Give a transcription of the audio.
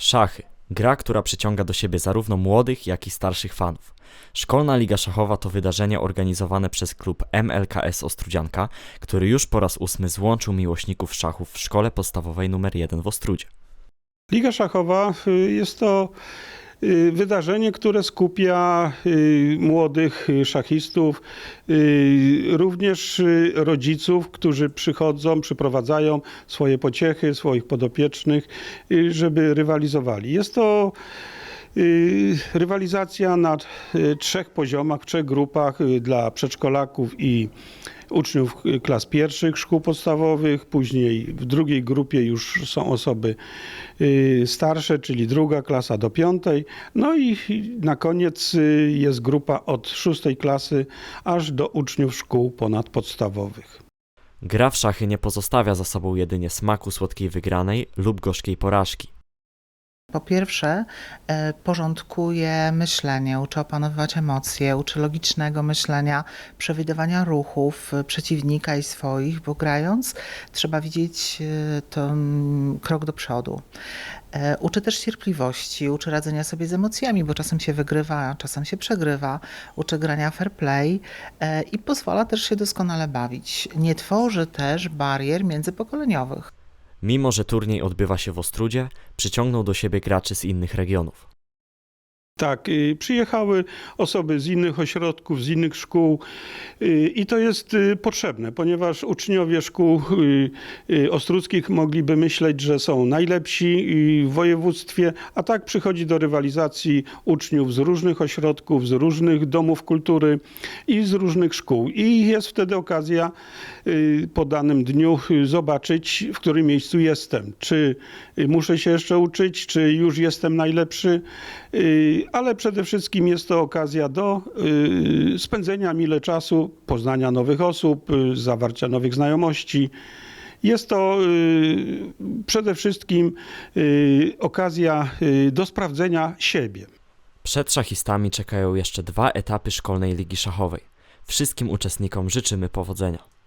Szachy. Gra, która przyciąga do siebie zarówno młodych, jak i starszych fanów. Szkolna Liga Szachowa to wydarzenie organizowane przez klub MLKS Ostrudzianka, który już po raz ósmy złączył miłośników szachów w szkole podstawowej nr 1 w Ostrudzie. Liga Szachowa y, jest to wydarzenie, które skupia y, młodych y, szachistów, y, również y, rodziców, którzy przychodzą, przyprowadzają swoje pociechy, swoich podopiecznych, y, żeby rywalizowali. Jest to y, rywalizacja na y, trzech poziomach, w trzech grupach y, dla przedszkolaków i uczniów y, klas pierwszych szkół podstawowych, później w drugiej grupie już są osoby y, starsze, czyli druga klasa do piątej, no i na koniec y, jest grupa od szóstej klasy aż do uczniów szkół ponadpodstawowych. Gra w szachy nie pozostawia za sobą jedynie smaku słodkiej wygranej lub gorzkiej porażki. Po pierwsze, e, porządkuje myślenie, uczy opanowywać emocje, uczy logicznego myślenia, przewidywania ruchów e, przeciwnika i swoich, bo grając trzeba widzieć e, to mm, krok do przodu. Uczy też cierpliwości, uczy radzenia sobie z emocjami, bo czasem się wygrywa, czasem się przegrywa. Uczy grania fair play i pozwala też się doskonale bawić. Nie tworzy też barier międzypokoleniowych. Mimo, że turniej odbywa się w Ostrudzie, przyciągnął do siebie graczy z innych regionów. Tak, y, przyjechały osoby z innych ośrodków, z innych szkół y, i to jest y, potrzebne, ponieważ uczniowie szkół ostruckich mogliby myśleć, że są najlepsi w województwie, a tak przychodzi do rywalizacji uczniów z różnych ośrodków, z różnych domów kultury i z różnych szkół. I jest wtedy okazja po danym dniu zobaczyć, w którym miejscu jestem. Czy muszę się jeszcze uczyć, czy już jestem najlepszy, ale przede wszystkim jest to okazja do y, spędzenia mile czasu, poznania nowych osób, y, zawarcia nowych znajomości. Jest to y, przede wszystkim okazja do sprawdzenia siebie. Przed szachistami czekają jeszcze dwa etapy szkolnej ligi szachowej. Wszystkim uczestnikom życzymy powodzenia.